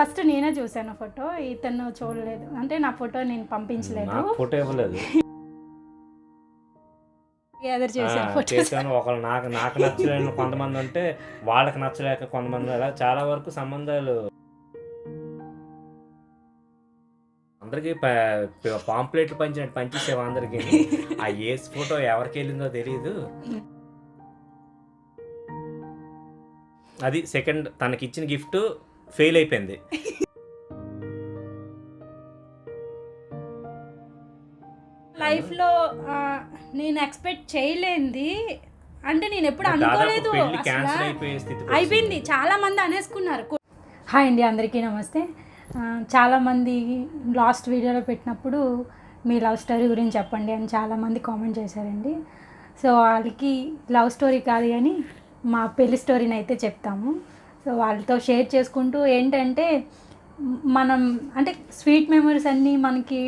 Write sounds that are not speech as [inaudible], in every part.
First నేనే చూసాను photo ఇతను చూడలేదు. అంటే నా ఫోటో నేను పంపించలేదు. ఫోటో ఇవ్వలేదు. ఆ, చేశాను చేశాను. ఒకళ్ళు నాకు నాకు నచ్చలేని కొంతమంది ఉంటే వాళ్ళకి నచ్చలేక కొంతమంది అలా చాలా వరకు సంబంధాలు. అందరికి పాంప్లెట్లు పంచినట్టు పంచేసావు అందరికి? ఆ ఏస్ ఫోటో ఎవరికి వెళ్ళిందో తెలియదు అది సెకండ్ తనకి ఇచ్చిన గిఫ్ట్ ఫెయిల్ అయిపోయింది. లైఫ్లో నేను ఎక్స్పెక్ట్ చేయలేంది. అంటే నేను ఎప్పుడు అనుకోలేదు అయిపోయింది. చాలా మంది అనేసుకున్నారు. హాయ్ అండి అందరికీ నమస్తే. చాలామంది లాస్ట్ వీడియోలో పెట్టినప్పుడు మీ లవ్ స్టోరీ గురించి చెప్పండి అని చాలామంది కామెంట్ చేశారండి. సో వాళ్ళకి లవ్ స్టోరీ కాదు కానీ మా పెళ్ళి స్టోరీని అయితే చెప్తాము. సో వాళ్ళతో షేర్ చేసుకుంటూ ఏంటంటే మనం అంటే స్వీట్ మెమరీస్ అన్నీ మనకి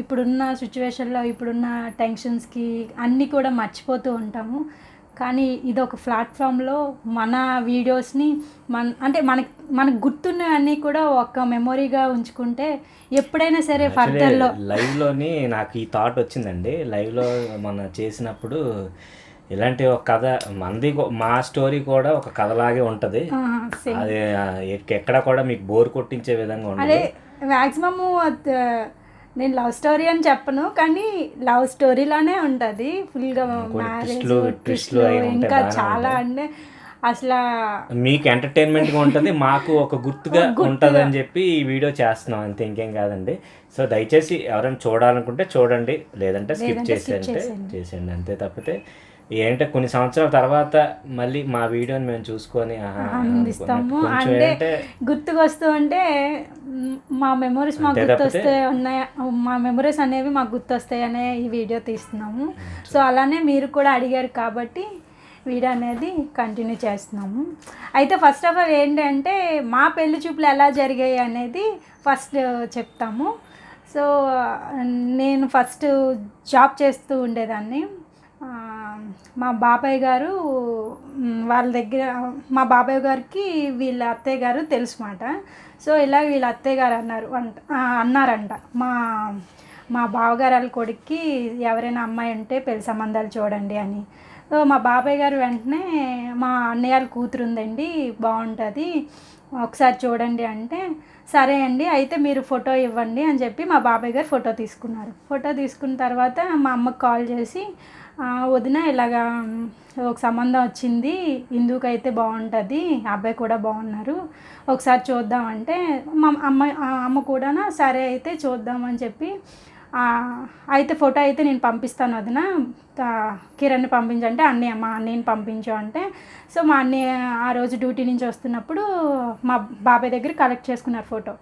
ఇప్పుడున్న సిచ్యువేషన్లో ఇప్పుడున్న టెన్షన్స్కి అన్నీ కూడా మర్చిపోతూ ఉంటాము. కానీ ఇది ఒక ప్లాట్ఫామ్లో మన వీడియోస్ని మన అంటే మనకి మనకు గుర్తున్నవన్నీ కూడా ఒక మెమొరీగా ఉంచుకుంటే ఎప్పుడైనా సరే ఫర్దర్లో లైవ్లోని నాకు ఈ థాట్ వచ్చిందండి. లైవ్లో మన చేసినప్పుడు ఇలాంటి ఒక కథ మంది మా స్టోరీ కూడా ఒక కథలాగే ఉంటది. అది ఎక్కడ కూడా మీకు బోర్ కొట్టించే విధంగా అదే ఉండదు మ్యాక్సిమము నేను లవ్ స్టోరీ అని చెప్పను కానీ లవ్ స్టోరీలోనే ఉంటుంది. ఫుల్గా మ్యారేజ్ ఇంకా చాలా. అంటే అసలు మీకు ఎంటర్టైన్మెంట్గా ఉంటది మాకు ఒక గుర్తుగా ఉంటది అని చెప్పి ఈ వీడియో చేస్తున్నాం అంతే ఇంకేం కాదండి. సో దయచేసి ఎవరైనా చూడాలనుకుంటే చూడండి లేదంటే స్కిప్ చేసేయండి. చేసేయండి అంతే తప్పితే ఏంటంటే కొన్ని సంవత్సరాల తర్వాత మళ్ళీ మా వీడియోని మేము చూసుకొని ఆనందిస్తాము అంటే గుర్తుకొస్తూ అంటే మ్, మెమొరీస్ మాకు గుర్తొస్తే ఉన్నాయి. మా మెమొరీస్ అనేవి మాకు గుర్తొస్తాయి అనే ఈ వీడియో తీస్తున్నాము. సో అలానే మీరు కూడా అడిగారు కాబట్టి వీడియో అనేది కంటిన్యూ చేస్తున్నాము. అయితే ఫస్ట్ ఆఫ్ ఆల్ ఏంటంటే మా పెళ్ళి చూపులు ఎలా జరిగాయి అనేది ఫస్ట్ చెప్తాము. సో నేను ఫస్ట్ జాబ్ చేస్తూ ఉండేదాన్ని. మా బాబాయ్ గారు వాళ్ళ దగ్గర మా బాబాయ్ గారికి వీళ్ళ అత్తయ్య గారు తెలుసు మాట సో ఇలా వీళ్ళ అత్తయ్య గారు అన్నారు అంట అన్నారంట. మా మా బావగారు వాళ్ళ కొడుక్కి ఎవరైనా అమ్మాయి ఉంటే పెళ్ళి సంబంధాలు చూడండి అని. సో మా బాబాయ్ గారు వెంటనే మా అన్నయ్య వాళ్ళ కూతురు ఉందండి బాగుంటుంది ఒకసారి చూడండి అంటే సరే అండి అయితే మీరు ఫోటో ఇవ్వండి అని చెప్పి మా బాబాయ్ గారు ఫోటో తీసుకున్నారు. ఫోటో తీసుకున్న తర్వాత మా అమ్మకు కాల్ చేసి వదిన ఇలాగా ఒక సంబంధం వచ్చింది ఇందుకైతే బాగుంటుంది అబ్బాయి కూడా బాగున్నారు ఒకసారి చూద్దామంటే మా అమ్మ ఆ అమ్మ కూడా సరే అయితే చూద్దామని చెప్పి అయితే ఫోటో అయితే నేను పంపిస్తాను వదిన కిరణ్ని పంపించంటే అన్నయ్య మా అన్నయ్యని పంపించు అంటే సో మా అన్నయ్య ఆ రోజు డ్యూటీ నుంచి వస్తున్నప్పుడు మా బాబాయ్ దగ్గర కలెక్ట్ చేసుకున్నారు ఫోటో.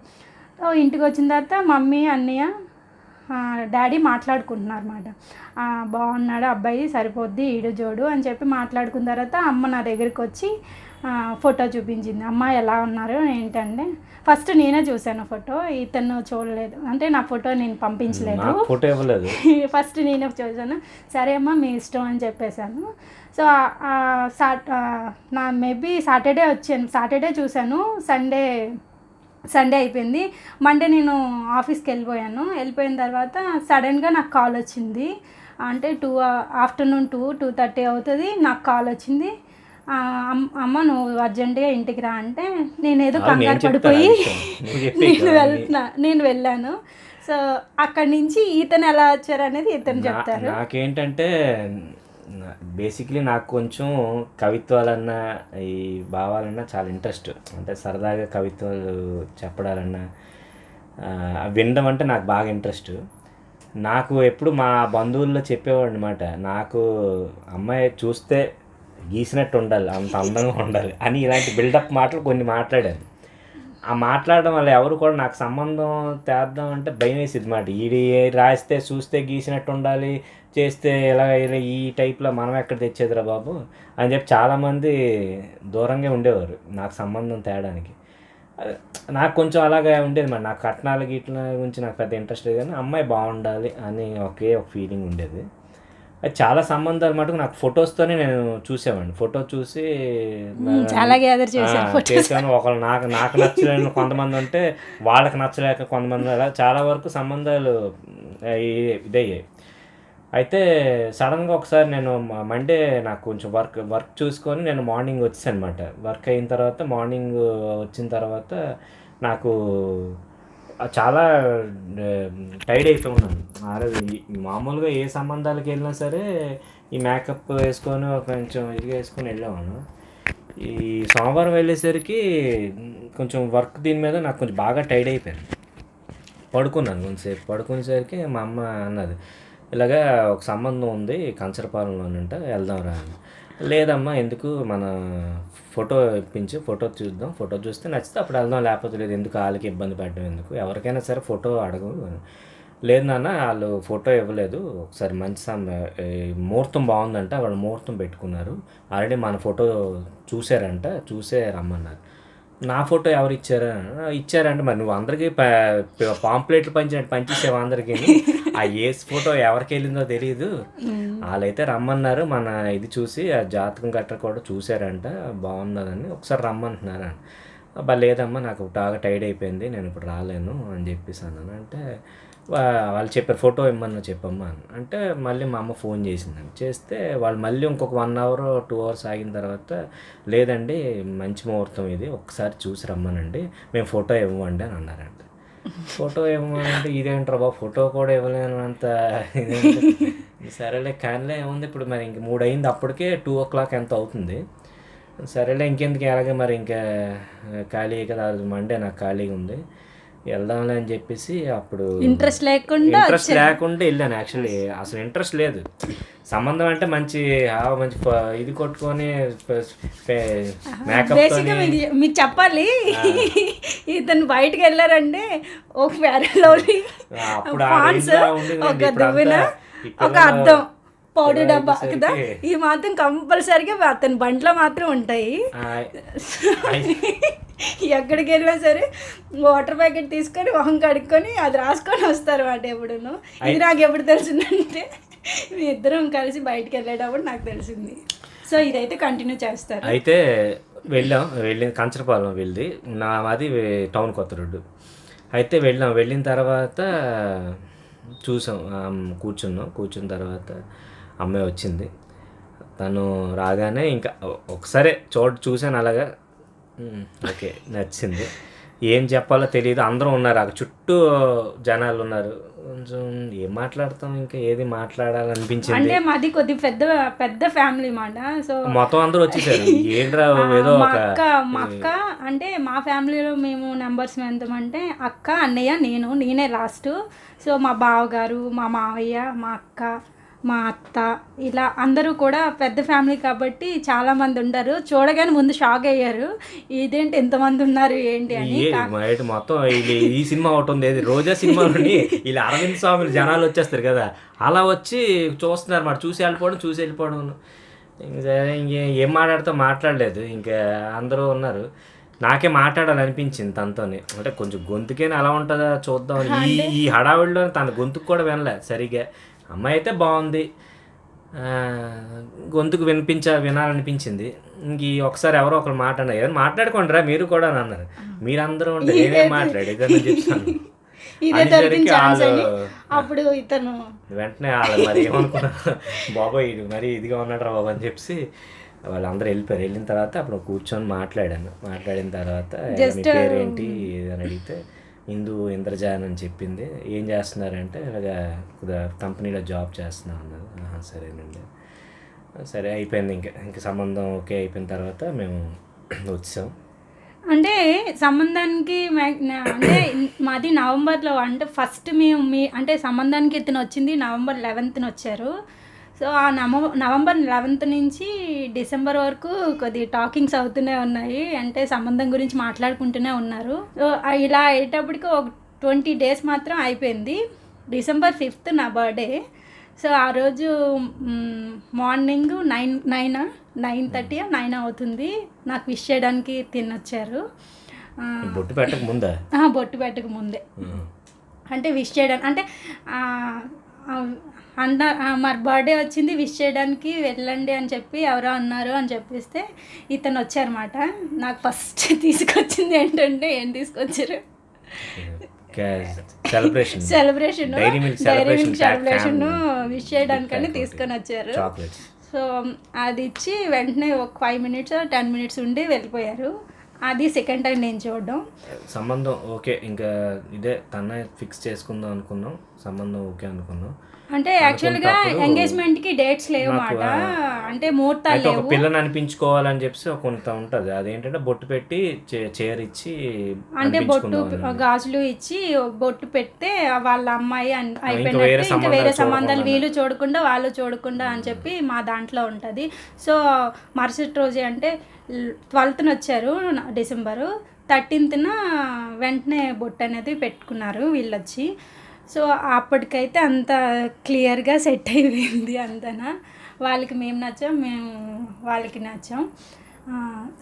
ఇంటికి వచ్చిన తర్వాత మమ్మీ అన్నయ్య డాడీ మాట్లాడుకుంటున్నారు అన్నమాట ఆ, బాగున్నాడు అబ్బాయి సరిపోద్ది ఈడు జోడు అని చెప్పి మాట్లాడుకున్న తర్వాత అమ్మ నా దగ్గరికి వచ్చి ఫోటో చూపించింది. అమ్మ ఎలా ఉన్నారు? ఏంటంటే ఫస్ట్ నేనే చూశాను ఫోటో ఇతను చూడలేదు. అంటే నా ఫోటో నేను పంపించలేదు. ఫోటో ఇవ్వలేదు. [laughs] ఫస్ట్ నేనే చూసాను సరే అమ్మా మీ ఇష్టం అని చెప్పేశాను. సో నా మేబీ సాటర్డే వచ్చాను. సాటర్డే చూశాను. సండే సండే అయిపోయింది. మండే నేను ఆఫీస్కి వెళ్ళిపోయాను. వెళ్ళిపోయిన తర్వాత సడన్గా నాకు కాల్ వచ్చింది. అంటే two afternoon two two thirty అవుతుంది. నాకు కాల్ వచ్చింది. అమ్మ నువ్వు అర్జెంటుగా ఇంటికి రా అంటే నేను ఏదో కంగారు పడిపోయి [laughs] నేను వెళ్తున్నా నేను వెళ్ళాను. సో అక్కడి నుంచి ఈతను ఎలా వచ్చారు అనేది ఇతను చెప్తారు. నాకేంటంటే బేసిక్లీ నాకు కొంచెం కవిత్వాలన్నా ఈ భావాలన్నా చాలా ఇంట్రెస్ట్ అంటే సరదాగా కవిత్వాలు చెప్పడాలన్నా వినడం అంటే నాకు బాగా ఇంట్రెస్ట్ నాకు ఎప్పుడు మా బంధువుల్లో చెప్పేవాడు అనమాట నాకు అమ్మాయి చూస్తే గీసినట్టు ఉండాలి అంత అందంగా ఉండాలి అని ఇలాంటి బిల్డప్ మాటలు కొన్ని మాట్లాడాను. ఆ మాట్లాడడం వల్ల ఎవరు కూడా నాకు సంబంధం తేద్దాం అంటే భయం వేసింది మాట. ఈడి రాస్తే చూస్తే గీసినట్టు ఉండాలి చేస్తే ఎలా ఇలా ఈ టైప్లో మనం ఎక్కడ తెచ్చేదిరా బాబు? అని చెప్పి చాలామంది దూరంగా ఉండేవారు నాకు సంబంధం తేడానికి. నాకు కొంచెం అలాగే ఉండేది మరి నాకు కట్నాల గీట్ల గురించి నాకు పెద్ద ఇంట్రెస్ట్ లేదు కానీ అమ్మాయి బాగుండాలి అని ఒకే ఒక ఫీలింగ్ ఉండేది. చాలా సంబంధాలు మటుకు నాకు ఫొటోస్తోనే నేను చూసేవాడిని. ఫోటో చూసి చాలా గ్యాదర్ చేశాను. ఒకళ్ళు నాకు నాకు నచ్చలేని కొంతమంది ఉంటే వాళ్ళకి నచ్చలేక కొంతమంది అలా చాలా వరకు సంబంధాలు ఇదయ్యాయి. అయితే సడన్గా ఒకసారి నేను మండే నాకు కొంచెం వర్క్ వర్క్ చూసుకొని నేను మార్నింగ్ వచ్చాను అనమాట వర్క్ అయిన తర్వాత మార్నింగ్ వచ్చిన తర్వాత నాకు చాలా టైడ్ అయిపోయి ఉన్నాను ఆ మామూలుగా ఏ సంబంధాలకు వెళ్ళినా సరే ఈ మేకప్ వేసుకొని కొంచెం ఇది వేసుకొని వెళ్ళాను ఈ సోమవారం వెళ్ళేసరికి కొంచెం వర్క్ దీని మీద నాకు కొంచెం బాగా టైడ్ అయిపోయాను. పడుకున్నాను కొంతసేపు. పడుకునేసరికి మా అమ్మ అన్నది ఇలాగా ఒక సంబంధం ఉంది కంచరపాలెంలోనంట వెళ్దాం రా అని. లేదమ్మా ఎందుకు? మన ఫోటో ఇప్పించి ఫోటో చూద్దాం. ఫోటో చూస్తే నచ్చితే అప్పుడు వెళ్దాం. లేకపోతే లేదు ఎందుకు వాళ్ళకి ఇబ్బంది పెట్టడం ఎందుకు? ఎవరికైనా సరే ఫోటో అడగు. లేదు నాన్న వాళ్ళు ఫోటో ఇవ్వలేదు. ఒకసారి మంచి ముహూర్తం బాగుందంట వాళ్ళు ముహూర్తం పెట్టుకున్నారు. ఆల్రెడీ మన ఫోటో చూసారంట చూసే రమ్మన్నారు. నా ఫోటో ఎవరు ఇచ్చారా? ఇచ్చారంటే మరి. నువ్వు అందరికీ పాంప్లెట్లు పంచి పంచేసావు అందరికీ? ఆ ఏ ఫోటో ఎవరికి వెళ్ళిందో తెలియదు వాళ్ళైతే రమ్మన్నారు మన ఇది చూసి ఆ జాతకం గట్ర కూడా చూసారంట బాగున్నదని ఒకసారి రమ్మంటున్నారు అబ్బా లేదమ్మా నాకు బాగా టైర్డ్ అయిపోయింది నేను ఇప్పుడు రాలేను అని చెప్పేసి అన్నాను. అంటే వాళ్ళు చెప్పారు ఫోటో ఇమ్మన్నా చెప్పమ్మా అంటే మళ్ళీ మా అమ్మ ఫోన్ చేసిందండి చేస్తే వాళ్ళు మళ్ళీ ఇంకొక వన్ అవర్ టూ అవర్స్ ఆగిన తర్వాత లేదండి మంచి ముహూర్తం ఇది ఒకసారి చూసి రమ్మనండి మేము ఫోటో ఇవ్వండి అని అన్నారంట. ఫోటో ఇవ్వమంటే ఇదేంట్రా బాబు ఫోటో కూడా ఇవ్వలేను అంత? [laughs] సరేలే కానీలే ఏముంది ఇప్పుడు మరి ఇంక మూడు అయింది అప్పటికే టూ ఓ క్లాక్ ఎంత అవుతుంది సరేలే ఇంకెందుకు ఎలాగే మరి ఇంకా ఖాళీ కదా మండే నాకు ఖాళీగా ఉంది వెళ్దాంలే అని చెప్పేసి అప్పుడు ఇంట్రెస్ట్ లేకుండా ఇంట్రెస్ట్ లేకుండా వెళ్ళాను యాక్చువల్లీ అసలు ఇంట్రెస్ట్ లేదు. సంబంధం అంటే మంచి మంచి ఇది కొట్టుకొని మేకప్ మీకు చెప్పాలి. ఇతను బయటకు వెళ్ళారంటే ఒక ఉండేది ఒక దువ్వెన ఒక అద్దం. పౌడర్ డబ్బా కదా ఈ మాత్రం కంపల్సరీగా అతని బంట్లో మాత్రం ఉంటాయి. [laughs] ఎక్కడికి వెళ్ళినా సరే వాటర్ ప్యాకెట్ తీసుకొని మొహం కడుక్కొని అది రాసుకొని వస్తారు మాట ఎప్పుడును ఇది నాకు ఎప్పుడు తెలిసిందంటే మీ ఇద్దరం కలిసి బయటికి వెళ్ళేటప్పుడు నాకు తెలిసింది. సో ఇదైతే కంటిన్యూ చేస్తారు. అయితే వెళ్ళాం వెళ్ళిన కంచరపాలెం వెళ్ళి నా మాది టౌన్ కొత్త రోడ్డు. అయితే వెళ్ళాం వెళ్ళిన తర్వాత చూసాం కూర్చున్నాం కూర్చున్న తర్వాత అమ్మాయి వచ్చింది. తను రాగానే ఇంకా ఒకసారి చోటు చూసాను అలాగా. "ఉమ్, ఓకే నచ్చింది. ఏం చెప్పాలో తెలియదు అందరూ ఉన్నారు అక్కడ చుట్టూ జనాలు ఉన్నారు. కొంచెం ఏం మాట్లాడతాం ఇంకా ఏది మాట్లాడాలనిపించింది? అంటే మాది కొద్ది పెద్ద పెద్ద ఫ్యామిలీ మాట సో మొత్తం అందరూ వచ్చేసారు. [laughs] ఏంట్రా ఏదో మా అక్క మా అక్క అంటే మా ఫ్యామిలీలో మేము నెంబర్స్ ఎంతమంటే అక్క అన్నయ్య నేను నేనే లాస్ట్ సో మా బావగారు మా మావయ్య మా అక్క మా అత్త ఇలా అందరూ కూడా పెద్ద ఫ్యామిలీ కాబట్టి చాలా మంది ఉంటారు చూడగానే ముందు షాక్ అయ్యారు. ఇదేంటి ఎంతమంది ఉన్నారు ఏంటి అని మొత్తం ఈ సినిమా ఒకటి ఉంది. ఏది? రోజా సినిమాలోని వీళ్ళు అరవింద్ స్వామిలు జనాలు వచ్చేస్తారు కదా. అలా వచ్చి చూస్తున్నారు మాట చూసి వెళ్ళిపోవడం చూసి వెళ్ళిపోవడం. ఇంక ఏం మాట్లాడితే మాట్లాడలేదు. ఇంకా అందరూ ఉన్నారు. నాకే మాట్లాడాలనిపించింది తనతోని. అంటే కొంచెం గొంతుకేనా అలా ఉంటుందా చూద్దాం ఈ ఈ హడావిడిలో తన గొంతుకు కూడా వినలే సరిగ్గా. అమ్మాయి అయితే బాగుంది. గొంతుకు వినిపించ వినాలనిపించింది. ఇంక ఒకసారి ఎవరో ఒకరు మాట్లాడారు ఏదైనా మాట్లాడుకోండి రా మీరు కూడా అని అన్నారు. మీరందరూ ఉంటే నేనేం మాట్లాడేదని చెప్తాను. అప్పుడు ఇతను వెంటనే వాళ్ళు మరి ఏమనుకున్నారు బాబాయ్ ఇది మరి ఇదిగా ఉన్నాడు రా బాబు అని చెప్పి వాళ్ళందరూ వెళ్ళిపోయారు. వెళ్ళిన తర్వాత అప్పుడు కూర్చొని మాట్లాడాను. మాట్లాడిన తర్వాత "ఎలా మీ పేరేంటి? అని అడిగితే హిందూ ఇంద్రజాన్ అని చెప్పింది. ఏం చేస్తున్నారంటే ఇలాగ కంపెనీలో జాబ్ చేస్తున్నాం అన్నది సరేనండి. సరే అయిపోయింది ఇంకా. ఇంకా సంబంధం ఓకే అయిపోయిన తర్వాత మేము వచ్చాం. అంటే సంబంధానికి అంటే మాది నవంబర్లో అంటే ఫస్ట్ మేము మీ అంటే సంబంధానికి ఇతను వచ్చింది నవంబర్ లెవెన్త్న వచ్చారు. సో ఆ నవ నవంబర్ లెవెన్త్ నుంచి డిసెంబర్ వరకు కొద్ది టాకింగ్స్ అవుతూనే ఉన్నాయి. అంటే సంబంధం గురించి మాట్లాడుకుంటూనే ఉన్నారు. సో ఇలా అయ్యేటప్పటికి ఒక ట్వంటీ డేస్ మాత్రం అయిపోయింది. డిసెంబర్ ఫిఫ్త్ నా బర్త్డే. సో ఆ రోజు morning nine nine nine thirty nine అవుతుంది. నాకు విష్ చేయడానికి తినొచ్చారు. బొట్టు పెట్టక ముందా? బొట్టు పెట్టక ముందే. అంటే విష్ చేయడానికి అంటే ఆ, మరి బర్త్డే వచ్చింది విష్ చేయడానికి వెళ్ళండి అని చెప్పి ఎవరో అన్నారు అని చెప్పిస్తే ఇతను వచ్చారన్నమాట. నాకు ఫస్ట్ [laughs] తీసుకొచ్చింది ఏంటంటే ఏం తీసుకొచ్చారు? Celebration celebration Dairy Milk celebration wish చేయడానికని తీసుకొని వచ్చారు. సో అది ఇచ్చి వెంటనే ఒక ఫైవ్ మినిట్స్ టెన్ మినిట్స్ ఉండి వెళ్ళిపోయారు. అది సెకండ్ టైం నేను చూడడం. సంబంధం ఓకే ఇంకా ఇదే తనే ఫిక్స్ చేసుకుందాం అనుకున్నాం. సంబంధం ఓకే అనుకున్నాం. అంటే యాక్చువల్గా అనుకున్నప్పుడు ఎంగేజ్మెంట్కి డేట్స్ లేవు మాట. అంటే ముహూర్తాలు లేవు. పిల్లని అనిపించుకోవాలని చెప్పి కొంత ఉంటుంది. అదేంటంటే బొట్టు పెట్టి చైర్ ఇచ్చి అంటే బొట్టు. గాజులు ఇచ్చి బొట్టు పెడితే వాళ్ళ అమ్మాయి అయిపోయినట్టు ఇంకా వేరే సంబంధాలు. వీళ్ళు చూడకుండా వాళ్ళు చూడకుండా అని చెప్పి మా దాంట్లో ఉంటుంది. సో మరుసటి రోజే అంటే ట్వెల్త్న వచ్చారు డిసెంబరు. థర్టీన్త్న వెంటనే బొట్టు అనేది పెట్టుకున్నారు వీళ్ళు వచ్చి సో అప్పటికైతే అంత క్లియర్గా సెట్ అయిపోయింది అంతనా? వాళ్ళకి మేము నచ్చాం మేము వాళ్ళకి నచ్చాం.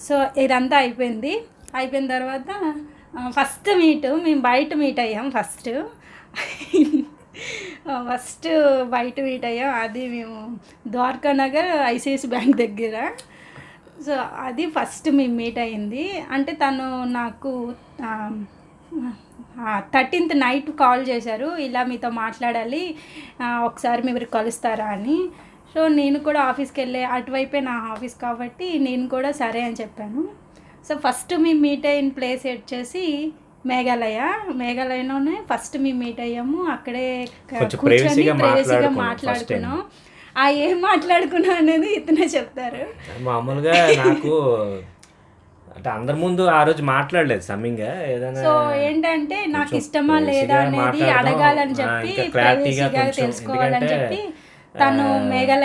సో ఇదంతా అయిపోయింది. అయిపోయిన తర్వాత ఫస్ట్ మీట్ మేము బయట మీట్ అయ్యాం ఫస్ట్. ఫస్ట్ బయట మీట్ అయ్యాం. అది మేము ద్వారకా నగర్ ఐసిఐసి బ్యాంక్ దగ్గర. సో అది ఫస్ట్ మేము మీట్ అయింది అంటే తను నాకు థర్టీన్త్ నైట్ కాల్ చేశారు. ఇలా మీతో మాట్లాడాలి. ఒకసారి మీరు కలుస్తారా అని. సో నేను కూడా ఆఫీస్కి వెళ్ళే అటువైపే నా ఆఫీస్ కాబట్టి నేను కూడా సరే అని చెప్పాను. సో ఫస్ట్ మేము మీట్ అయిన ప్లేస్ వచ్చేసి మేఘాలయ. మేఘాలయలోనే ఫస్ట్ మేము మీట్ అయ్యాము. అక్కడే కూర్చొని ప్రైవసీగా. మాట్లాడుకున్నాం ఆ ఏం మాట్లాడుకున్నాం అనేది ఇతనే చెప్తారు. మామూలుగా నాకు అంటే అందరి ముందు ఆ రోజు మాట్లాడలేదు సమ్మింగా ఏదైనా సో ఏంటంటే నాకు ఇష్టమా లేదా అనేది. అడగాలని చెప్పి క్లారిటీగా తెలుసుకోవాలని చెప్పి తను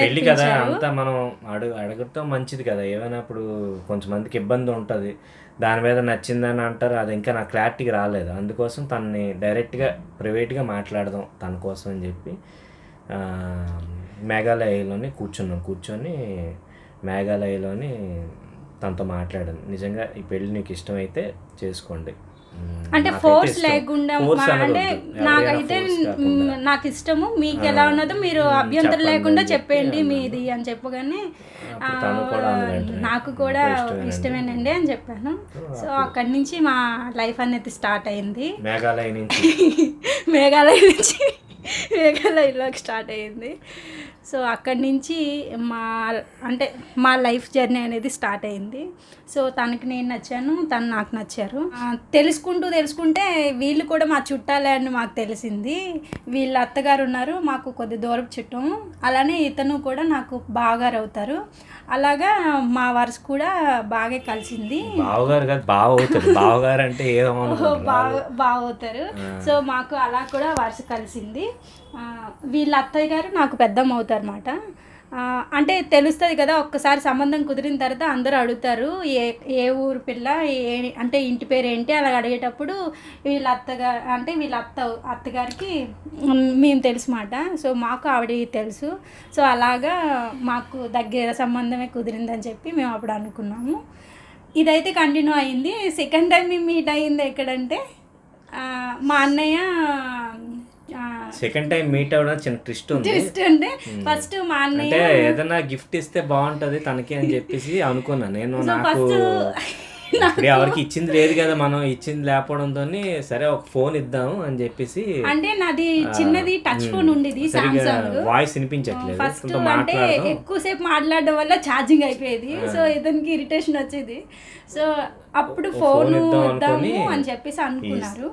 పెళ్ళి కదా. అంతా మనం అడుగు అడగటం మంచిది కదా ఏమైనా ఇప్పుడు కొంచెం మందికి ఇబ్బంది ఉంటుంది దాని మీద నచ్చిందని అంటారు అది ఇంకా నాకు క్లారిటీగా రాలేదు అందుకోసం తనని డైరెక్ట్గా ప్రైవేట్గా మాట్లాడదాం తన కోసం అని చెప్పి మేఘాలయలోని కూర్చున్నాం కూర్చొని మేఘాలయలోని తనతో మాట్లాడాను. నిజంగా ఈ పెళ్ళి నీకు ఇష్టమైతే చేసుకోండి. అంటే ఫోర్స్. లేకుండా. అంటే నాకైతే నాకు ఇష్టము. మీకు ఎలా ఉన్నదో మీరు అభ్యంతరం లేకుండా అని చెప్పి చెప్పండి అన్నాను. మీది అని చెప్పగానే నాకు కూడా "నాకు ఇష్టమేనండి." అని చెప్పాను. సో అక్కడి నుంచి మా లైఫ్ అనేది స్టార్ట్ అయింది. మేఘాలయ నుంచి. [laughs] మేఘాలయ నుంచి మేఘాలయలోకి స్టార్ట్ అయ్యింది సో అక్కడి నుంచి మా అంటే మా లైఫ్ జర్నీ అనేది స్టార్ట్ అయింది. సో తనకి నేను నచ్చాను తను నాకు నచ్చారు. తెలుసుకుంటూ తెలుసుకుంటే వీళ్ళు కూడా మా చుట్టాలే అని మాకు తెలిసింది. వీళ్ళ అత్తగారు ఉన్నారు మాకు కొద్ది దూరపు చుట్టం అలానే ఇతను కూడా నాకు బావగారు అవుతారు. అలాగా మా వరుస కూడా బాగా కలిసింది. బావగారు కాదు బావ బావగారు అంటే ఏదో బాగవుతారు సో మాకు అలా కూడా వరుస కలిసింది. ఆ, వీళ్ళ అత్తయ్య గారు నాకు పెద్దమ్మ అవుతారు అనమాట అంటే తెలుస్తుంది కదా ఒక్కసారి సంబంధం కుదిరిన తర్వాత అందరూ అడుగుతారు ఏ ఏ ఊరు పిల్ల ఏ అంటే ఇంటి పేరు ఏంటి అలా అడిగేటప్పుడు వీళ్ళ అత్తగారు అంటే వీళ్ళ అత్త అత్తగారికి మేము తెలుసు మాట సో మాకు ఆవిడ తెలుసు. సో అలాగా మాకు దగ్గర సంబంధమే కుదిరిందని చెప్పి మేము అప్పుడు అనుకున్నాము. ఇదైతే కంటిన్యూ అయింది. సెకండ్ టైం మేము మీట్ అయింది ఎక్కడంటే మా అన్నయ్య సెకండ్ టైం మీట్ అవ్వడం చిన్న ట్విస్ట్ ఉంది. ట్విస్ట్ అంటే ఫస్ట్ మా అన్నయ్య అంటే ఏదైనా గిఫ్ట్ ఇస్తే బాగుంటది తనకి అని చెప్పేసి అనుకున్నా. నేను నాకు [laughs] ఎవరికి ఇచ్చింది లేదు కదా మనం ఇచ్చింది లేకపోవడంతో సరే ఒక ఫోన్ ఇద్దాం అని చెప్పేసి అంటే నాది చిన్నది టచ్ ఫోన్ ఉండేది సరిగ్గా సామ్సంగ్ వాయిస్ వినిపించట్లేదు. ఫస్ట్ కొంత అంటే ఎక్కువసేపు మాట్లాడడం వల్ల ఛార్జింగ్ అయిపోయేది. సో ఇతనికి ఇరిటేషన్ వచ్చేది. సో అప్పుడు ఫోన్ ఇద్దాము అని చెప్పేసి అనుకున్నారు.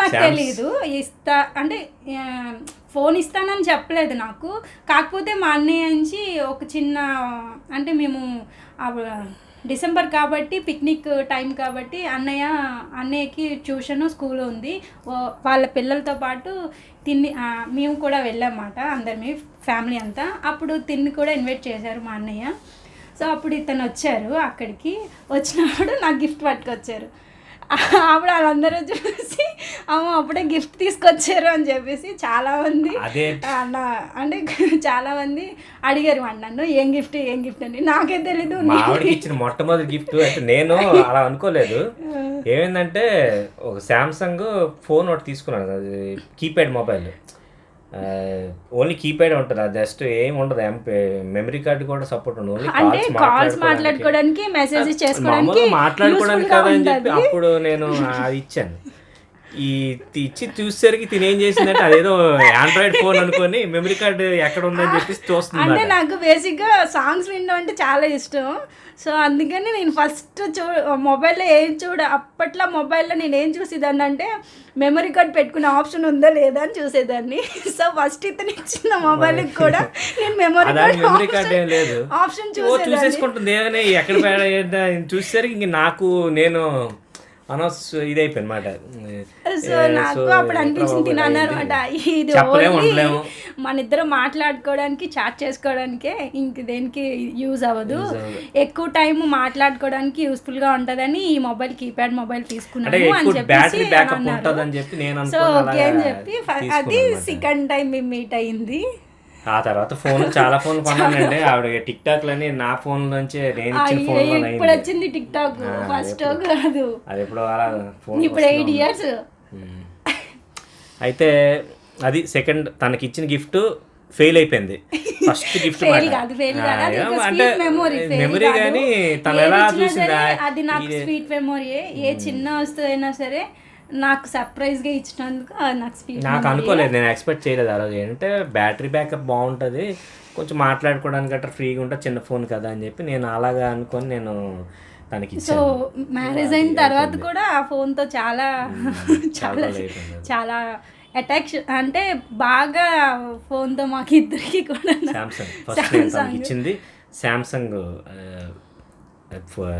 నాకు తెలియదు ఇస్తా అంటే ఫోన్ ఇస్తానని చెప్పలేదు నాకు. కాకపోతే మా అన్నయ్య నుంచి ఒక చిన్న అంటే మేము డిసెంబర్ కాబట్టి పిక్నిక్ టైం కాబట్టి అన్నయ్య అన్నయ్యకి ట్యూషన్ స్కూల్ ఉంది. వాళ్ళ పిల్లలతో పాటు తిన్ని మేము కూడా వెళ్ళామన్నమాట అందరిమి ఫ్యామిలీ అంతా. అప్పుడు తిన్ని కూడా ఇన్వైట్ చేశారు మా అన్నయ్య. సో అప్పుడు ఇతను వచ్చారు అక్కడికి. వచ్చినప్పుడు నాకు గిఫ్ట్ పట్టుకొచ్చారు. అప్పుడు వాళ్ళందరూ చూసి అమ్మ అప్పుడే గిఫ్ట్ తీసుకొచ్చారు అని చెప్పేసి చాలామంది అంటే చాలామంది అడిగారు మాట నన్ను ఏం గిఫ్ట్ ఏం గిఫ్ట్ అని నాకే తెలీదు ఆవిడకి ఇచ్చిన మొట్టమొదటి గిఫ్ట్ అయితే నేను [laughs] అలా అనుకోలేదు. ఏమైందంటే ఒక శాంసంగ్ ఫోన్ ఒకటి తీసుకున్నాను. అది కీప్యాడ్ మొబైల్. ఓన్లీ కీప్యాడ్ ఉంటుంది. అది జస్ట్ ఏం ఉండదు. మెమరీ కార్డు కూడా సపోర్ట్ ఉండదు. ఓన్లీ అంటే కాల్స్ మాట్లాడుకోవడానికి. మెసేజెస్ చేసుకోవడానికి మాట్లాడుకోవడానికి useful గా కదా అని చెప్పి. అప్పుడు నేను అది ఇచ్చాను. ఈ ఇచ్చి చూసేసరికి తిని ఏం చేసిందంటే అదేదో ఆండ్రాయిడ్ ఫోన్ అనుకొని మెమరీ కార్డు ఎక్కడ ఉందని చెప్పి చూస్తుంది అంటే నాకు బేసిక్గా సాంగ్స్ వినడం అంటే చాలా ఇష్టం. సో అందుకని నేను ఫస్ట్ చూ మొబైల్లో ఏం చూడ అప్పట్లో మొబైల్లో నేను ఏం చూసేదాన్ని అంటే మెమరీ కార్డ్ పెట్టుకునే ఆప్షన్ ఉందా లేదా అని చూసేదాన్ని. [laughs] సో ఫస్ట్ ఇతను ఇచ్చిన మొబైల్కి కూడా నేను మెమరీ మెమరీ కార్డ్ ఏం లేదు. ఆప్షన్ చూసేసుకుంటుంది. ఏమని ఎక్కడ చూసేసరికి ఇంక నాకు నేను ఇదైపోయింది అనమాట సో నాకు అప్పుడు అనిపించింది తిన్నాను అనమాట. ఇది ఓన్లీ. మన ఇద్దరం మాట్లాడుకోవడానికి చాట్ చేసుకోవడానికే ఇంక దేనికి యూజ్ అవ్వదు. ఎక్కువ టైం మాట్లాడుకోవడానికి యూస్ఫుల్గా ఉంటదని ఈ మొబైల్ కీప్యాడ్ మొబైల్ తీసుకున్నాను అని చెప్పి సో ఓకే అని చెప్పి అది. సెకండ్ టైం మేము మీట్ అయింది. ఆ తర్వాత ఫోన్ చాలా ఫోన్లు కొన్నానండి. ఆవిడ టిక్ టాక్ లని నా ఫోన్ నుంచి నేను ఇచ్చిన ఫోన్ ఇప్పుడు వచ్చింది టిక్ టాక్ ఫస్ట్ కాదు. అది ఎప్పుడు అలా ఫోన్ ఇప్పుడు ఎయిట్ ఇయర్స్. అయితే అది సెకండ్ తనకి ఇచ్చిన గిఫ్ట్ ఫెయిల్ అయిపోయింది. ఫస్ట్ [laughs] గిఫ్ట్ అంటే మెమరీ కానీ తను ఎలా చూసిందా? అది నాకు స్వీట్ మెమొరీ ఏ చిన్న వస్తువు అయినా సరే నాకు సర్ప్రైజ్గా ఇచ్చినందుకు నాకు స్వీట్ నాకు అనుకోలేదు నేను ఎక్స్పెక్ట్ చేయలేదు ఆ రోజు. ఏంటంటే బ్యాటరీ బ్యాకప్ బాగుంటుంది కొంచెం మాట్లాడుకోవడానికి గట్రా ఫ్రీగా ఉంటుంది చిన్న ఫోన్ కదా అని చెప్పి నేను అలాగా అనుకొని నేను తనకి సో మ్యారేజ్ అయిన తర్వాత కూడా ఆ ఫోన్తో చాలా [laughs] చాలా late ఉంది. చాలా అటాక్షన్ అంటే బాగా ఫోన్తో మాకు ఇద్దరికి కూడా తనకి ఇచ్చింది శాంసంగ్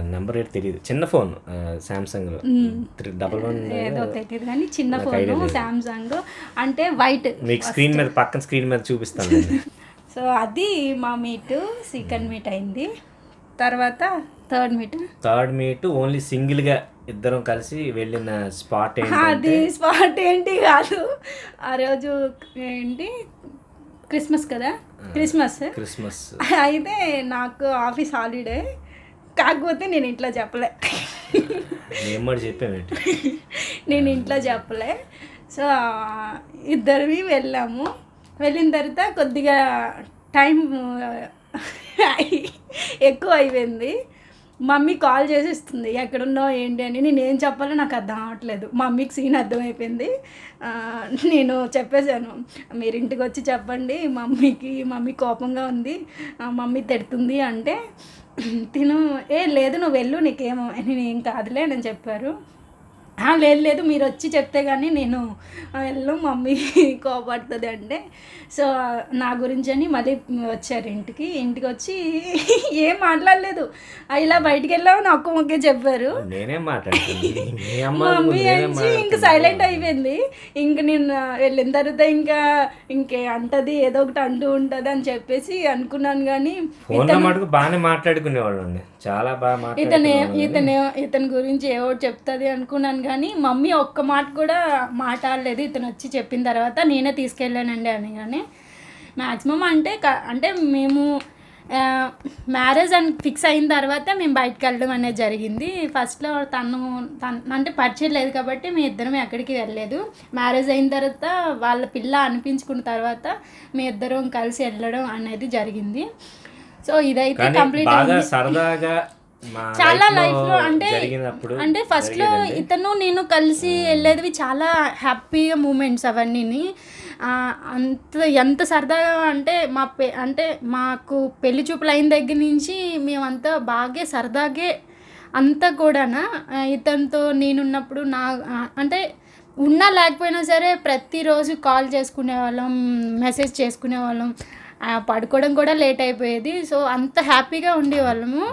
నెంబర్ ఏంటి తెలియదు చిన్న ఫోన్ త్రీ డబల్ వన్ ఏదో తెలియదు కానీ చిన్న ఫోన్. సామ్సంగ్ అంటే వైట్ మీకు స్క్రీన్ మీద పక్కన స్క్రీన్ మీద చూపిస్తాను. [laughs] సో అది మా మీట్ సెకండ్ మీట్ అయింది. తర్వాత third meet third meet only సింగిల్గా ఇద్దరం కలిసి వెళ్ళిన స్పాట్ అది స్పాట్ ఏంటి కాదు. ఆ రోజు ఏంటి? క్రిస్మస్ కదా? క్రిస్మస్. క్రిస్మస్. [laughs] అయితే నాకు ఆఫీస్ హాలిడే. కాకపోతే నేను ఇంట్లో చెప్పలే. చెప్పామేంటి నేను ఇంట్లో చెప్పలే. సో ఇద్దరివి వెళ్ళాము. వెళ్ళిన తర్వాత కొద్దిగా టైం ఎక్కువ అయిపోయింది. మమ్మీ కాల్ చేసేస్తుంది ఎక్కడున్నావు ఏంటి? అని. నేను ఏం చెప్పాలో నాకు అర్థం అవ్వట్లేదు మమ్మీకి సీన్ అర్థమైపోయింది. నేను చెప్పేశాను మీరు ఇంటికి వచ్చి చెప్పండి. మమ్మీకి మమ్మీ కోపంగా ఉంది. మమ్మీ తిడుతుంది అంటే తిను. ఏ లేదు నువ్వు వెళ్ళు నీకేమో నేను కాదులే అని చెప్పారు. లేదు లేదు మీరు వచ్చి చెప్తే కానీ నేను "ఆ, వెళ్ళు మమ్మీ [laughs] కోపడుతుంది అంటే సో నా గురించి అని మళ్ళీ వచ్చారు ఇంటికి. ఇంటికి వచ్చి [laughs] ఏం మాట్లాడలేదు. "ఆ, ఇలా బయటికి వెళ్ళావు నాకు ఒకే చెప్పారు. [laughs] మమ్మీ వచ్చి ఇంకా సైలెంట్ అయిపోయింది. ఇంక నేను వెళ్ళిన తర్వాత ఇంకా ఇంకే అంటది ఏదో ఒకటి అంటూ ఉంటుంది అని చెప్పేసి అనుకున్నాను కానీ బాగానే మాట్లాడుకునేవాళ్ళు చాలా బాగా ఇతను ఇతను ఇతని గురించి ఏవో చెప్తుంది అనుకున్నాను కానీ మమ్మీ ఒక్క మాట కూడా మాట్లాడలేదు. ఇతను వచ్చి చెప్పిన తర్వాత నేనే తీసుకెళ్ళానండి అని కానీ మ్యాక్సిమం అంటే అంటే మేము మ్యారేజ్ అని ఫిక్స్ అయిన తర్వాత మేము బయటకు వెళ్ళడం అనేది జరిగింది. ఫస్ట్లో తను తను అంటే పరిచయం లేదు కాబట్టి మీ ఇద్దరం ఎక్కడికి వెళ్ళలేదు. మ్యారేజ్ అయిన తర్వాత వాళ్ళ పిల్ల అనిపించుకున్న తర్వాత మీ ఇద్దరం కలిసి వెళ్ళడం అనేది జరిగింది. సో ఇదైతే కంప్లీట్ సరదాగా చాలా లైఫ్లో అంటే అంటే ఫస్ట్లో ఇతను నేను కలిసి వెళ్ళేది చాలా హ్యాపీగా మూమెంట్స్ అవన్నీని ఆ, అంత ఎంత సరదాగా అంటే మా పె అంటే మాకు పెళ్ళి చూపులు అయిన దగ్గర నుంచి మేమంతా బాగా సరదాగే అంతా కూడానా. ఇతనితో నేనున్నప్పుడు నా అంటే ఉన్నా లేకపోయినా సరే ప్రతిరోజు కాల్ చేసుకునే వాళ్ళం మెసేజ్ చేసుకునే వాళ్ళం పడుకోవడం కూడా లేట్ అయిపోయేది. సో అంత హ్యాపీగా ఉండేవాళ్ళము.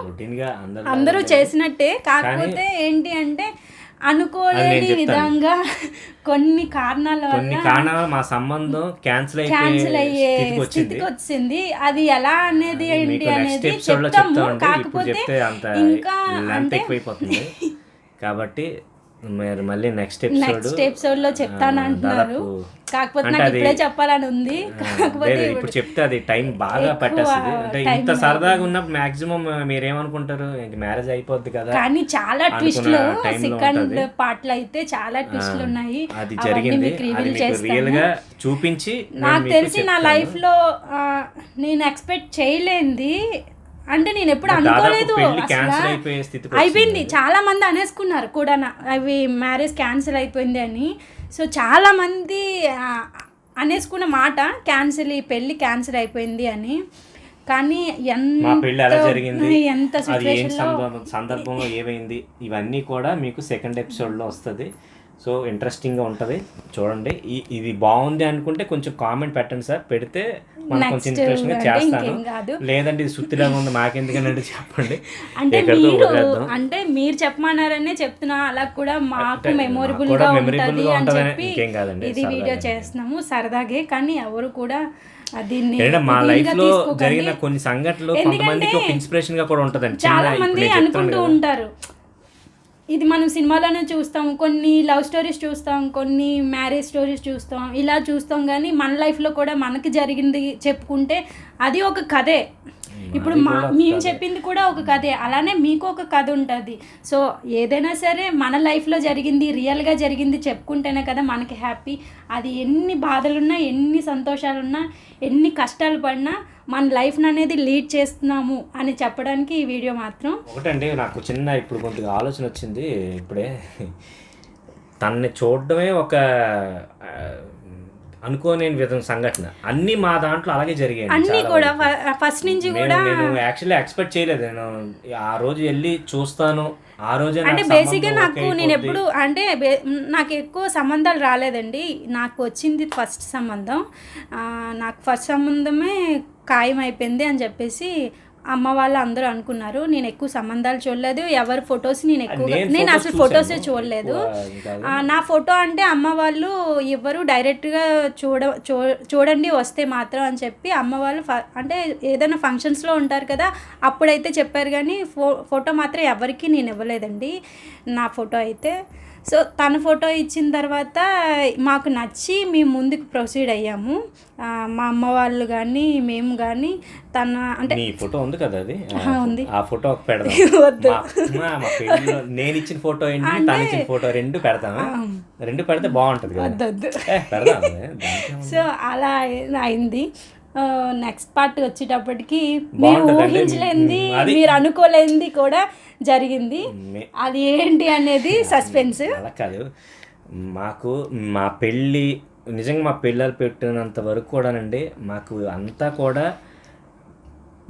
అందరూ చేసినట్టే. కాకపోతే ఏంటి అంటే అనుకోలేని విధంగా కొన్ని కారణాల వల్ల మా సంబంధం క్యాన్సిల్ క్యాన్సిల్ అయ్యే స్థితికి వచ్చింది. అది ఎలా అనేది ఏంటి అనేది చెప్తాము. కాకపోతే అంత ఇంకా అంటే ఎక్కువైపోతుంది. [laughs] కాబట్టి మరి మళ్ళీ నెక్స్ట్ ఎపిసోడ్ నెక్స్ట్ ఎపిసోడ్లో చెప్తాను అంటున్నారు కాకపోతే నాకు ఇప్పుడే చెప్పాలని ఉంది. కాకపోతే ఇప్పుడు చెప్తే అది టైం బాగా పట్టేస్తుంది. అంటే ఇంత సరదాగా ఉన్నప్పుడు మాక్సిమం మీరేమనుకుంటారు? మ్యారేజ్ అయిపోద్ది కదా కానీ చాలా ట్విస్ట్లు సెకండ్. పార్ట్లో అయితే చాలా ట్విస్ట్లు ఉన్నాయి. అది జరిగింది. రియల్గా చూపించి నాకు తెలిసి నా. లైఫ్లో నేను ఎక్స్పెక్ట్ చేయలేంది అంటే నేను ఎప్పుడు అనుకోలేదు. అయిపోయింది. చాలా మంది అనేసుకున్నారు కూడా అవి మ్యారేజ్ క్యాన్సిల్ అయిపోయింది అని. సో చాలా మంది అనేసుకున్న మాట క్యాన్సిల్ ఈ పెళ్ళి క్యాన్సిల్ అయిపోయింది అని. కానీ ఎలా ఎంత జరిగింది సందర్భంలో ఏమైంది? ఇవన్నీ కూడా మీకు సెకండ్ ఎపిసోడ్లో వస్తుంది. సో ఇంట్రెస్టింగ్గా ఉంటుంది. చూడండి. ఇది బాగుంది అనుకుంటే కొంచెం కామెంట్ పెట్టండి సార్. పెడితే కొంచెం చేస్తాను. లేదంటే ఇది సుత్తిలాగా ఉంది మాకెందుకనంటే చెప్పండి [laughs] అంటే మీరు అంటే మీరు చెప్పమన్నారనే చెప్తున్నా అలా కూడా మాకు మెమొరబుల్గా ఉంటది అని చెప్పి ఇది వీడియో. చేస్తున్నాము సరదాగే కానీ ఎవరు కూడా మా లైఫ్లో. జరిగిన కొన్ని సంఘటనలు కొంతమందికి ఒక ఇన్స్పిరేషన్గా కూడా ఉంటదండి చాలా మంది అనుకుంటూ. ఉంటారు ఇది మనం సినిమాలోనే చూస్తాం కొన్ని లవ్ స్టోరీస్ చూస్తాం కొన్ని మ్యారేజ్ స్టోరీస్ చూస్తాం ఇలా చూస్తాం. కానీ మన లైఫ్లో కూడా మనకి జరిగింది చెప్పుకుంటే అది ఒక కథే. ఇప్పుడు మా మేము చెప్పింది కూడా ఒక కథే. అలానే మీకు ఒక కథ ఉంటుంది. సో ఏదైనా సరే మన లైఫ్లో జరిగింది రియల్గా జరిగింది చెప్పుకుంటేనే కదా మనకి హ్యాపీ. అది ఎన్ని బాధలున్నా ఎన్ని సంతోషాలున్నా ఎన్ని కష్టాలు పడినా మన లైఫ్ని అనేది లీడ్ చేస్తున్నాము అని చెప్పడానికి ఈ వీడియో మాత్రం. ఒకటండి నాకు చిన్న ఇప్పుడు కొద్దిగా ఆలోచన వచ్చింది. ఇప్పుడే తనని చూడడమే ఒక అనుకోని విధం సంఘటన. అన్ని మా దాంట్లో అలాగే జరిగాయి అన్నీ కూడా ఫస్ట్ నుంచి కూడా నేను యాక్చువల్లీ ఎక్స్పెక్ట్ చేయలేదు. నేను ఆ రోజు వెళ్ళి చూస్తాను. ఆ రోజే అంటే బేసిక్గా నాకు నేను. ఎప్పుడు అంటే నాకు ఎక్కువ సంబంధాలు రాలేదండి. నాకు వచ్చింది ఫస్ట్ సంబంధం. నాకు ఫస్ట్ సంబంధమే ఖాయం అయిపోయింది అని చెప్పేసి అమ్మ వాళ్ళు అందరూ అనుకున్నారు నేను ఎక్కువ సంబంధాలు చూడలేదు ఎవరి ఫొటోస్ నేను ఎక్కువ నేను అసలు ఫొటోసే. చూడలేదు. నా ఫోటో అంటే అమ్మ వాళ్ళు ఎవరు డైరెక్ట్గా చూడ చూ- చూడండి వస్తే మాత్రం అని చెప్పి అమ్మ వాళ్ళు ఫ- అంటే ఏదైనా ఫంక్షన్స్లో ఉంటారు కదా అప్పుడైతే చెప్పారు కానీ ఫో ఫోటో మాత్రం ఎవరికి నేను ఇవ్వలేదండి. నా ఫోటో అయితే సో తన ఫోటో ఇచ్చిన తర్వాత మాకు నచ్చి మేము ముందుకు ప్రొసీడ్ అయ్యాము. మా అమ్మ వాళ్ళు కానీ మేము కానీ తన అంటే నీ ఫోటో ఉంది కదా అది? ఉంది. ఆ ఫోటో ఒక పెడదాం. [laughs] మా- మా- మా నేను ఇచ్చిన ఫోటో ఏంటి తను ఇచ్చిన ఫోటో రెండు పెడతామా? రెండు పెడితే బాగుంటది కదా? [laughs] సో అలా అయింది. నెక్స్ట్ పార్ట్ వచ్చేటప్పటికి మీరు. ఊహించలేంది మీరు అనుకోలేంది కూడా జరిగింది. అది ఏంటి అనేది సస్పెన్స్ అలా కాదు. మాకు మా పెళ్ళి నిజంగా మా పిల్లలు పెట్టినంత వరకు కూడానండి మాకు అంతా కూడా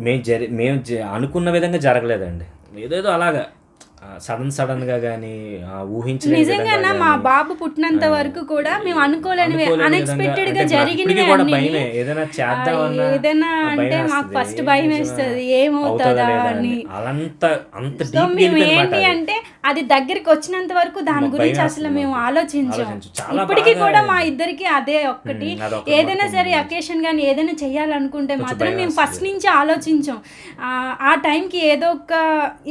మేము జరి మేము అనుకున్న విధంగా జరగలేదండి. ఏదేదో అలాగా. సడన్ సడన్గా కానీ ఊహించలేని నిజంగా విధంగా మా గానీ, బాబు పుట్టినంత వరకు కూడా మేము అనుకోలేనివి అనుకోలేని అన్ఎక్స్పెక్టెడ్గా జరిగినవి. ఏదైనా చేద్దామన్నా ఏదైనా అంటే మాకు. ఫస్ట్ భయం? వేస్తుంది ఏమవుతుందా అని అలంత అంత మేము ఏంటి అంటే అది దగ్గరికి వచ్చినంత వరకు దాని గురించి అసలు మేము. ఆలోచించాం. ఇప్పటికీ కూడా మా ఇద్దరికి అదే ఒక్కటి. ఏదైనా సరే అకేషన్ కానీ ఏదైనా చేయాలనుకుంటే మాత్రం మేము ఫస్ట్ నుంచి ఆలోచించాం. ఆ, టైంకి ఏదో ఒక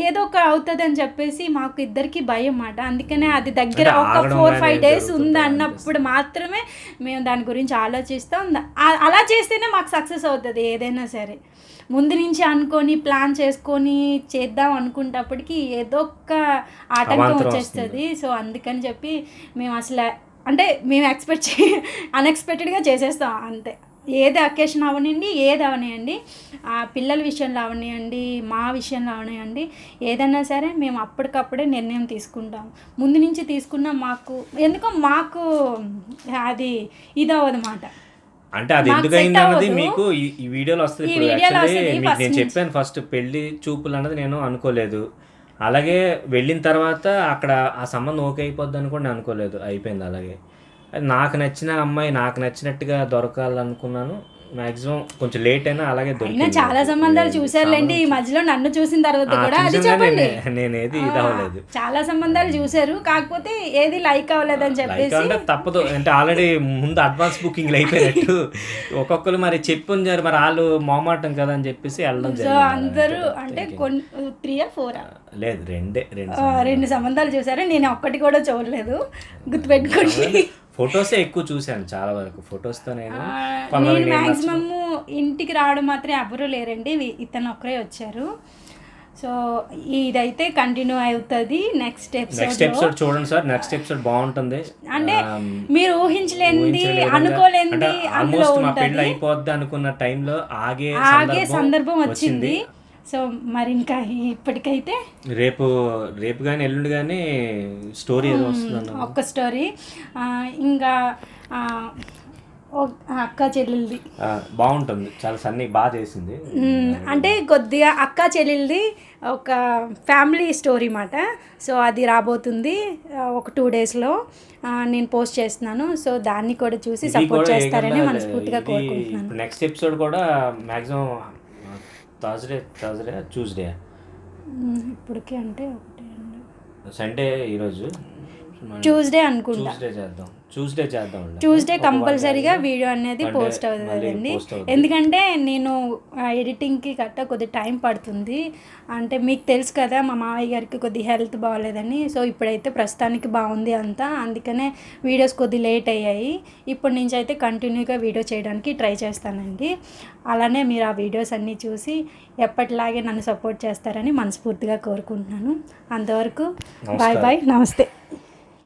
ఏదో ఒక అవుతుంది అని చెప్పేసి మాకు ఇద్దరికి భయం మాట అందుకనే అది దగ్గర ఒక ఫోర్ ఫైవ్ డేస్ ఉంది. అన్నప్పుడు మాత్రమే మేము దాని గురించి ఆలోచిస్తాం. అలా చేస్తేనే మాకు సక్సెస్ అవుతుంది ఏదైనా సరే. ముందు నుంచి అనుకొని ప్లాన్ చేసుకొని చేద్దాం అనుకునేటప్పటికి ఏదో ఒక ఆటంకం వచ్చేస్తుంది. సో అందుకని చెప్పి మేము అసలు అంటే మేము ఎక్స్పెక్ట్ చే అన్ఎక్స్పెక్టెడ్గా చేసేస్తాం అంతే. ఏది అకేషన్ అవనివ్వండి ఏది అవనివ్వండి ఆ పిల్లల విషయంలో అవనివ్వండి మా విషయంలో అవనివ్వండి ఏదైనా సరే మేము అప్పటికప్పుడే నిర్ణయం తీసుకుంటాం. ముందు నుంచి తీసుకున్న మాకు ఎందుకో మాకు అది ఇది అవ్వదన్నమాట అంటే అది ఎందుకు అయింది అన్నది. మీకు ఈ వీడియోలో వస్తుంది ఇప్పుడు యాక్చువల్లీ మీకు నేను. చెప్పాను ఫస్ట్ పెళ్ళి చూపులు అన్నది నేను అనుకోలేదు అలాగే వెళ్ళిన తర్వాత అక్కడ ఆ సంబంధం ఓకే అయిపోద్ది అని కూడా నేను అనుకోలేదు అయిపోయింది అలాగే అది నాకు నచ్చిన అమ్మాయి నాకు నచ్చినట్టుగా దొరకాలనుకున్నాను మాక్సిమం కొంచెం లేట్ అయినా అలాగే అయినా దొరికింది చాలా సంబంధాలు చూసారులేండి ఈ మధ్యలో నన్ను చూసిన తర్వాత కూడా అది చెప్పండి. నేను ఏది ఇది అవ్వలేదు. చాలా సంబంధాలు చూసారు కాకపోతే ఏది లైక్ అవ్వలేదని లైక్ చెప్పేసి అంటే తప్పదు. అంటే ఆల్రెడీ ముందు అడ్వాన్స్ బుకింగ్ అయిపోయినట్టు. ఒక్కొక్కరు మరి చెప్పుంచారు మరి వాళ్ళు మొహమాటం కదా అని చెప్పేసి వెళ్ళడం సో అందరూ అంటే కొన్ని త్రీయా ఫోరా? లేదు రెండే రెండు రెండు సంబంధాలు చూసారు నేను ఒక్కటి కూడా చూడలేదు. గుర్తుపెట్టుకోండి. ఫొటోసే ఎక్కువ చూశాను చాలా వరకు. ఫొటోస్తో నేను నేను మ్యాక్సిమమ్ ఇంటికి రావడం మాత్రం ఎవరు లేరండి. ఇతను ఒక్కరే వచ్చారు. సో ఇదైతే కంటిన్యూ అవుతుంది నెక్స్ట్ నెక్స్ట్ ఎపిసోడ్ చూడండి సార్. నెక్స్ట్ ఎపిసోడ్ బాగుంటుంది. అంటే మీరు ఊహించలేనిది అనుకోలేనిది అందులో ఉంటుంది. అయిపోద్ది అనుకున్న టైంలో ఆగే ఆగే సందర్భం వచ్చింది. సో మరి ఇంకా ఇప్పటికైతే రేపు రేపు కానీ ఎల్లుండి కానీ స్టోరీ ఒక్క స్టోరీ ఇంకా అక్క చెల్లెలది. బాగుంటుంది. చాలా సన్ని బాగా చేసింది. అంటే కొద్దిగా అక్క చెల్లెలది ఒక ఫ్యామిలీ స్టోరీ మాట. సో అది రాబోతుంది ఒక టూ డేస్లో నేను పోస్ట్ చేస్తున్నాను. సో దాన్ని కూడా చూసి సపోర్ట్ చేస్తారని మనస్ఫూర్తిగా కోరుకుంటున్నాను. నెక్స్ట్ ఎపిసోడ్ కూడా మాక్సిమం థర్స్డే థర్స్డే ట్యూస్డే. ఇప్పటికి అంటే ఒకటి రెండు సండే ఈరోజు ట్యూస్డే అనుకుంటా. ట్యూస్డే చేద్దాం. ట్యూస్డే కంపల్సరీగా వీడియో అనేది పోస్ట్ అవుతుందండి. ఎందుకంటే నేను ఎడిటింగ్కి గట్ట కొద్ది టైం పడుతుంది. అంటే మీకు తెలుసు కదా మా మామయ్య గారికి కొద్ది హెల్త్ బాగాలేదని. సో ఇప్పుడైతే ప్రస్తుతానికి బాగుంది అంతా. అందుకనే వీడియోస్ కొద్ది లేట్ అయ్యాయి. ఇప్పటి నుంచి అయితే కంటిన్యూగా వీడియో చేయడానికి ట్రై చేస్తానండి. అలానే మీరు ఆ వీడియోస్ అన్నీ చూసి ఎప్పటిలాగే నన్ను సపోర్ట్ చేస్తారని మనస్ఫూర్తిగా కోరుకుంటున్నాను. అంతవరకు బాయ్ బాయ్ నమస్తే.